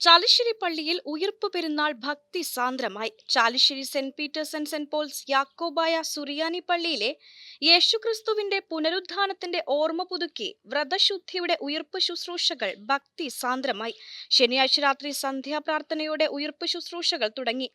ചാലിശ്ശേരി പള്ളിയിൽ ഉയർപ്പ് പെരുന്നാൾ ഭക്തി സാന്ദ്രമായി. Chalissery saint Peter's and saint Paul's Yakobaya സുറിയാനി പള്ളിയിലെ യേശുക്രിസ്തുവിന്റെ പുനരുദ്ധാനത്തിന്റെ ഓർമ്മ പുതുക്കി വ്രതശുദ്ധിയുടെ ഉയർപ്പ് ശുശ്രൂഷകൾ ഭക്തി സാന്ദ്രമായി. ശനിയാഴ്ച രാത്രി സന്ധ്യാപ്രാർത്ഥനയോടെ ഉയർപ്പ് ശുശ്രൂഷകൾ തുടങ്ങി.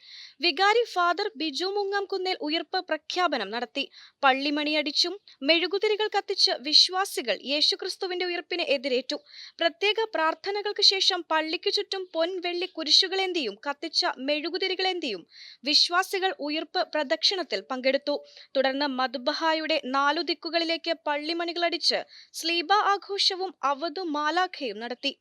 വികാരി ഫാദർ ബിജു മുങ്ങാംകുന്നേൽ ഉയർപ്പ് പ്രഖ്യാപനം നടത്തി. പള്ളിമണിയടിച്ചും മെഴുകുതിരികൾ കത്തിച്ച് വിശ്വാസികൾ യേശുക്രിസ്തുവിന്റെ ഉയർപ്പിനെ എതിരേറ്റു. പ്രത്യേക പ്രാർത്ഥനകൾക്ക് ശേഷം പള്ളിക്ക് ചുറ്റും പൊൻ കുരിശുകളെന്തിയും കുരിശുകളേന്തിയും കത്തിച്ച മെഴുകുതിരികളേന്തിയും വിശ്വാസികൾ ഉയർപ്പ് പ്രദക്ഷിണത്തിൽ പങ്കെടുത്തു. തുടർന്ന് മദ്ബഹായുടെ നാലു ദിക്കുകളിലേക്ക് പള്ളിമണികളടിച്ച് സ്ലീബ ആഘോഷവും അവധു മാലാഖയും നടത്തി.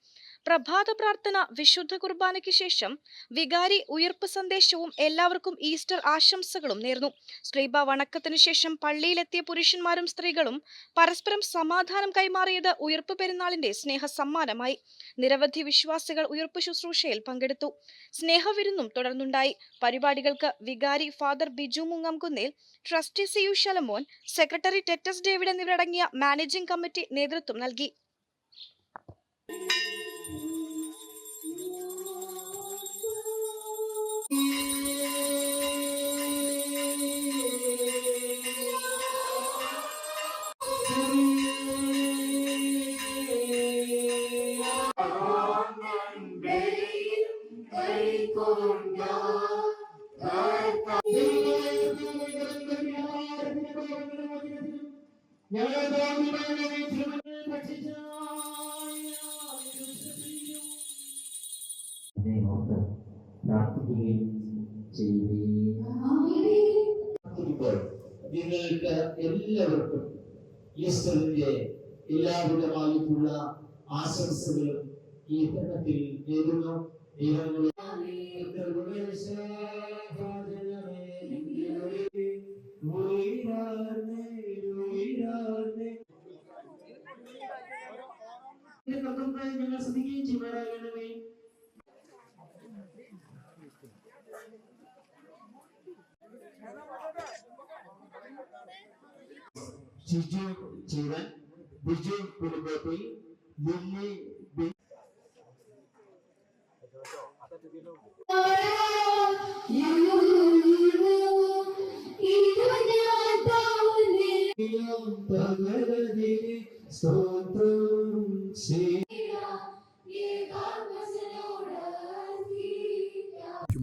പ്രഭാത പ്രാർത്ഥന വിശുദ്ധ കുർബാനയ്ക്ക് ശേഷം വികാരി ഉയർപ്പ് സന്ദേശവും എല്ലാവർക്കും ഈസ്റ്റർ ആശംസകളും നേർന്നു. സ്ത്രീബ വണക്കത്തിനു ശേഷം പള്ളിയിലെത്തിയ പുരുഷന്മാരും സ്ത്രീകളും പരസ്പരം സമാധാനം കൈമാറിയത് ഉയർപ്പ് പെരുന്നാളിന്റെ സ്നേഹ സമ്മാനമായി നിരവധി വിശ്വാസികൾ ഉയർപ്പ് ശുശ്രൂഷയിൽ പങ്കെടുത്തു. സ്നേഹവിരുന്നും തുടർന്നുണ്ടായി. പരിപാടികൾക്ക് വികാരി father Biju Mungamkunnel trustee C U Shalamon secretary Titus David എന്നിവരടങ്ങിയ മാനേജിംഗ് കമ്മിറ്റി നേതൃത്വം നൽകി. പ്രാർത്ഥിക്കുകയും ചെയ്യുകയും നിങ്ങൾക്ക് എല്ലാവർക്കും ഈസ്റ്ററിന്റെ എല്ലാവിധമായിട്ടുള്ള ആശംസകളും ഈ തരണത്തിൽ നേരുന്നു. ഞങ്ങൾ ശ്രദ്ധിക്കുകയും ചെയ്യുമാറാകണമേ ഷിജു ജീവൻ ബിജു കുടുംബത്തിൽ ലില്ലി ബി സ്തോത്രം ചെയ്യ